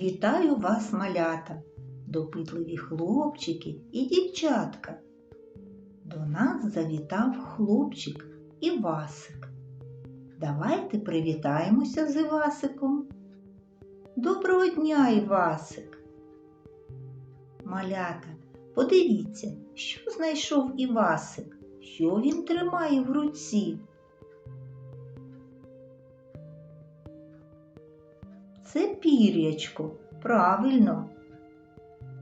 Вітаю вас, малята, допитливі хлопчики і дівчатка. До нас завітав хлопчик Івасик. Давайте привітаємося з Івасиком. Доброго дня, Івасик. Малята, подивіться, що знайшов Івасик, що він тримає в руці. Це пір'ячко, правильно.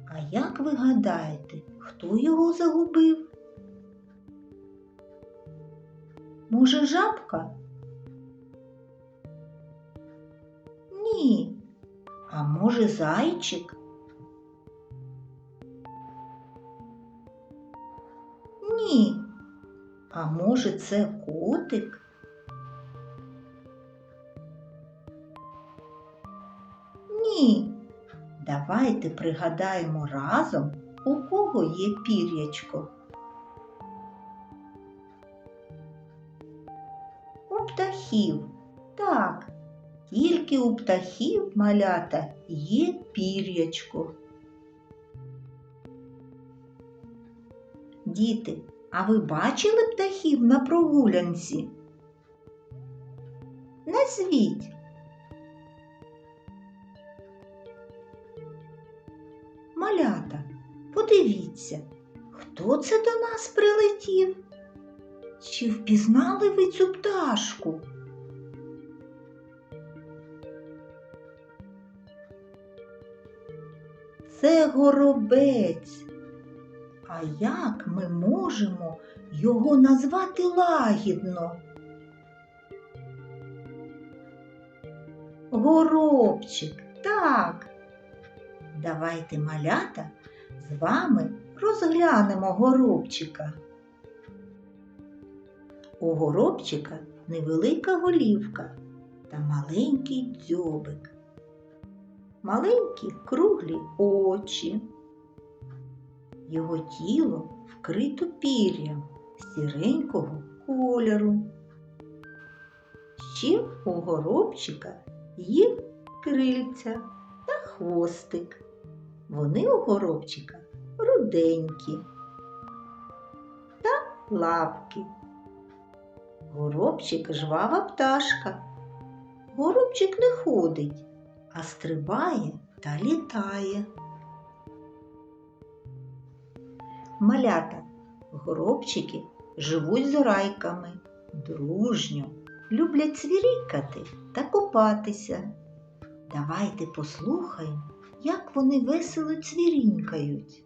А як ви гадаєте, хто його загубив? Може, жабка? Ні. А може, зайчик? Ні. А може, це котик? Ні. Давайте пригадаємо разом, у кого є пір'ячко. У птахів. Так, тільки у птахів малята є пір'ячко. Діти, а ви бачили птахів на прогулянці? Назвіть. Малята, подивіться, хто це до нас прилетів? Чи впізнали ви цю пташку? Це горобець. А як ми можемо його назвати лагідно? Горобчик, так. Давайте малята з вами розглянемо горобчика. У горобчика невелика голівка та маленький дзьобик. Маленькі круглі очі. Його тіло вкрито пір'ям сіренького кольору. Ще у горобчика є крильця та хвостик. Вони у горобчика руденькі та лапки. Горобчик жвава пташка. Горобчик не ходить, а стрибає та літає. Малята, горобчики живуть з райками, дружньо, люблять цвірікати та купатися. Давайте послухаємо, як вони весело цвірінькають.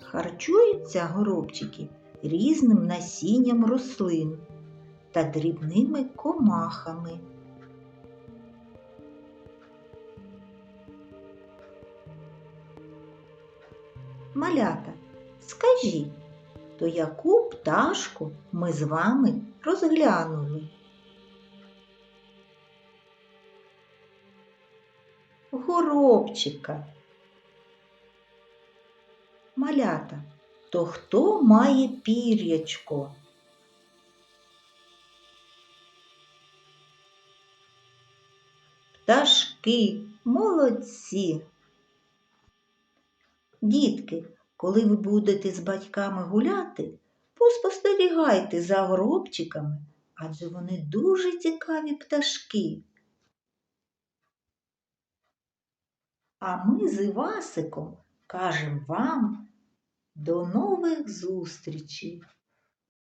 Харчуються горобчики різним насінням рослин та дрібними комахами. Малята, скажіть, то яку пташку ми з вами розглянули? Горобчика. Малята, то хто має пір'ячко? Пташки, молодці. Дітки, коли ви будете з батьками гуляти, поспостерігайте за горобчиками, адже вони дуже цікаві пташки. А ми з Івасиком кажемо вам до нових зустрічей!